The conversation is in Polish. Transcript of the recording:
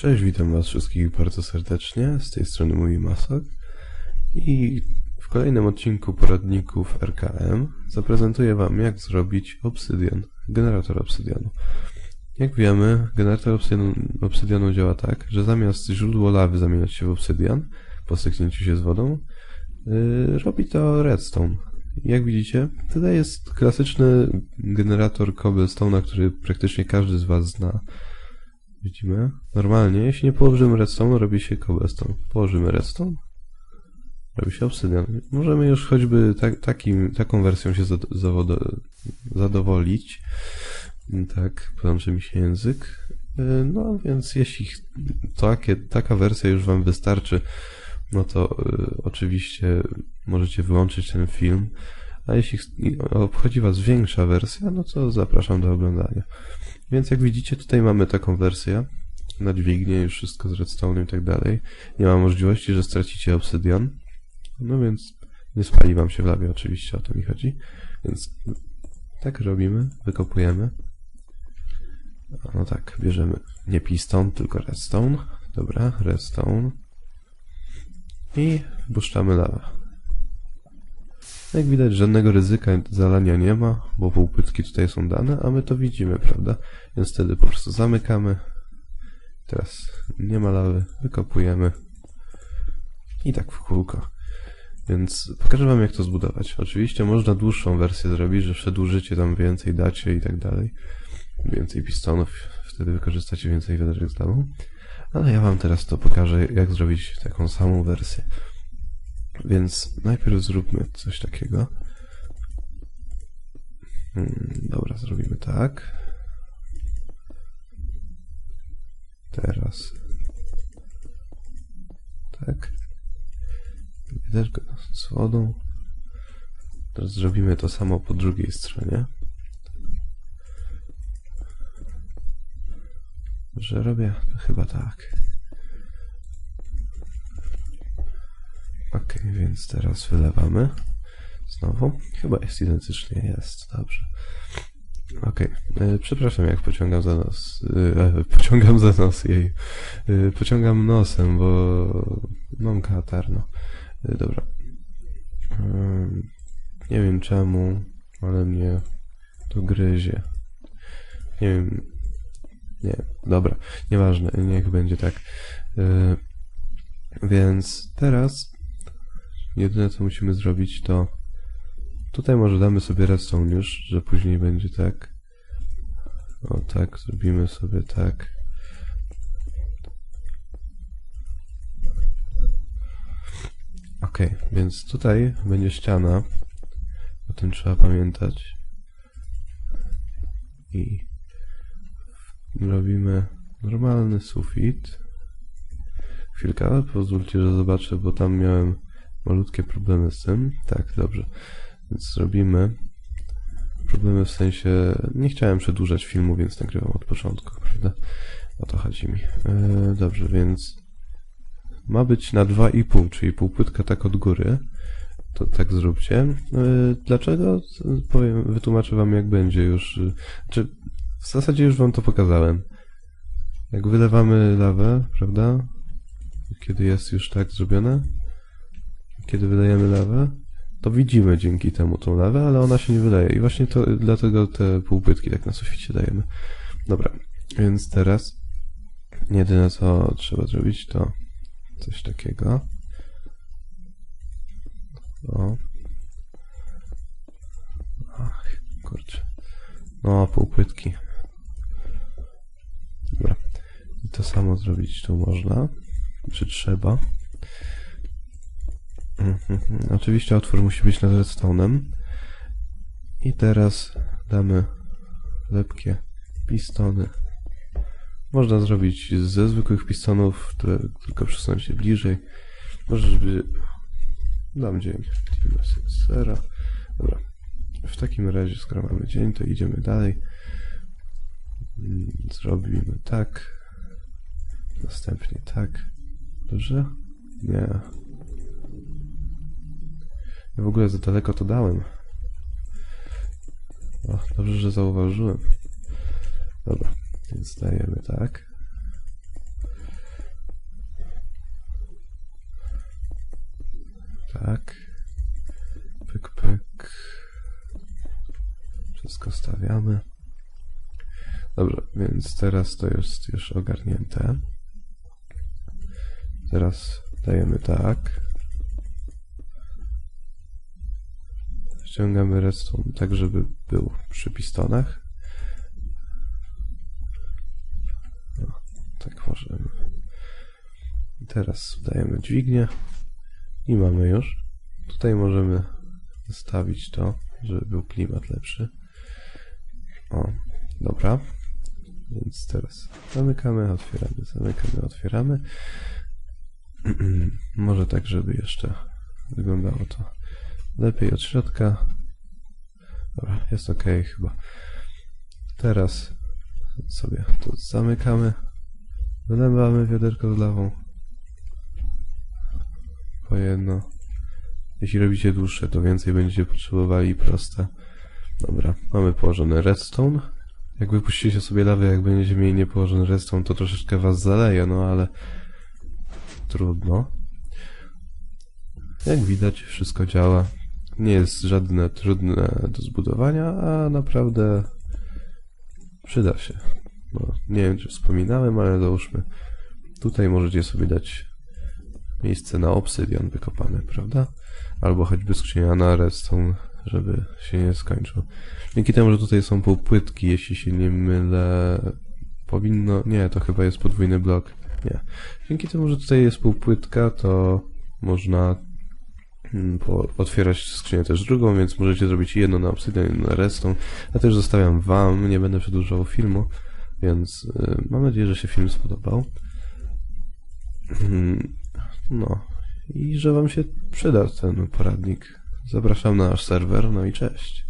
Cześć, witam was wszystkich bardzo serdecznie, z tej strony mój Masok i w kolejnym odcinku poradników RKM zaprezentuję wam jak zrobić obsydian, generator obsydianu. Jak wiemy, generator obsydianu, obsydianu działa tak, że zamiast źródło lawy zamieniać się w obsydian po styknięciu się z wodą, yy, robi to redstone. Jak widzicie, tutaj jest klasyczny generator cobblestone'a, który praktycznie każdy z was zna. Widzimy? Normalnie, jeśli nie położymy redstone, robi się cobblestone. Położymy redstone, robi się obsydian. Możemy już choćby tak, takim, taką wersją się zado, zadowolić. Tak, plączy mi się język. Yy, No więc jeśli takie, taka wersja już wam wystarczy, no to y, oczywiście możecie wyłączyć ten film. A jeśli obchodzi Was większa wersja, no to zapraszam do oglądania. Więc jak widzicie, tutaj mamy taką wersję na dźwignię, już wszystko z redstone i tak dalej. Nie ma możliwości, że stracicie obsydian. No więc nie spali Wam się w lawie, oczywiście o to mi chodzi. Więc tak robimy, wykopujemy. No tak, bierzemy nie piston, tylko redstone. Dobra, redstone. I wpuszczamy lawę. Jak widać, żadnego ryzyka zalania nie ma, bo półpytki tutaj są dane, a my to widzimy, prawda? Więc wtedy po prostu zamykamy. Teraz nie ma lawy, wykopujemy. I tak w kółko. Więc pokażę wam jak to zbudować. Oczywiście można dłuższą wersję zrobić, że przedłużycie tam więcej, dacie i tak dalej. Więcej pistonów, wtedy wykorzystacie więcej wiaderek z lawą. Ale ja wam teraz to pokażę, jak zrobić taką samą wersję. Więc najpierw zróbmy coś takiego. Hmm, dobra, zrobimy tak. Teraz. Tak. Wiaderko z wodą. Teraz zrobimy to samo po drugiej stronie. Że robię chyba tak. Więc teraz wylewamy. Znowu. Chyba jest identycznie, jest, dobrze. Ok, e, przepraszam jak pociągam za nos. E, pociągam za nos jej. E, pociągam nosem, bo mam katar, no. Dobra. Nie wiem czemu, ale mnie to gryzie. Nie wiem. Nie, dobra, nieważne, niech będzie tak. Więc teraz jedyne co musimy zrobić to tutaj może damy sobie redstone już, że później będzie tak. O tak, zrobimy sobie tak. Ok, więc tutaj będzie ściana. O tym trzeba pamiętać. I robimy normalny sufit. Chwilkę, pozwólcie, że zobaczę, bo tam miałem malutkie problemy z tym. Tak, dobrze. Więc zrobimy problemy w sensie... Nie chciałem przedłużać filmu, więc nagrywam od początku, prawda? O to chodzi mi. E, dobrze, więc ma być na 2,5, czyli półpłytka tak od góry. To tak zróbcie. E, dlaczego? Powiem, wytłumaczę wam jak będzie już. Czy w zasadzie już wam to pokazałem. Jak wylewamy lawę, prawda? Kiedy jest już tak zrobione, kiedy wylejemy lawę, to widzimy dzięki temu tą lawę, ale ona się nie wyleje. I właśnie to dlatego te półpytki tak na suficie dajemy. Dobra, więc teraz jedyne co trzeba zrobić to coś takiego. O. Ach, kurczę. No, półpytki. Dobra. I to samo zrobić tu można. Czy trzeba? Mhm. Oczywiście otwór musi być nad redstone'em. I teraz damy lepkie pistony. Można zrobić ze zwykłych pistonów, tylko przesunąć się bliżej. Może, żeby... Dam dzień. Sera. Dobra. W takim razie, skoro mamy dzień, to idziemy dalej. Mm, Zrobimy tak. Następnie tak. Dobrze? Nie. Ja w ogóle za daleko to dałem. O, dobrze, że zauważyłem. Dobra, więc dajemy tak. Tak. Pyk, pyk. Wszystko stawiamy. Dobrze, więc teraz to jest już ogarnięte. Teraz dajemy tak. Ściągamy redstone tak, żeby był przy pistonach. No, tak możemy. I Teraz dajemy dźwignię i mamy już. Tutaj możemy zostawić to, żeby był klimat lepszy. O, dobra. Więc teraz zamykamy, otwieramy, zamykamy, otwieramy. Może tak, żeby jeszcze wyglądało to lepiej od środka. Dobra, jest ok chyba. Teraz sobie to zamykamy. Wylewamy wiaderko z lawą. Po jedno. Jeśli robicie dłuższe, to więcej będziecie potrzebowali proste. Dobra, mamy położony redstone. Jak wypuścicie sobie lawę, jak będziecie mieli niepołożony redstone, to troszeczkę was zaleje, no ale trudno. Jak widać, wszystko działa. Nie jest żadne trudne do zbudowania, a naprawdę przyda się. Nie wiem, czy wspominałem, ale załóżmy, tutaj możecie sobie dać miejsce na obsydian wykopany, prawda? Albo choćby skrzynia na redstone, żeby się nie skończył. Dzięki temu, że tutaj są półpłytki, jeśli się nie mylę, powinno... Nie, to chyba jest podwójny blok. Nie. Dzięki temu, że tutaj jest półpłytka, to można otwierać skrzynię też drugą, więc możecie zrobić jedno na obsydian, jedno na redstone. Ja też zostawiam wam, nie będę przedłużał filmu, więc y, mam nadzieję, że się film spodobał. Mm, No i że wam się przyda ten poradnik. Zapraszam na nasz serwer, no i cześć.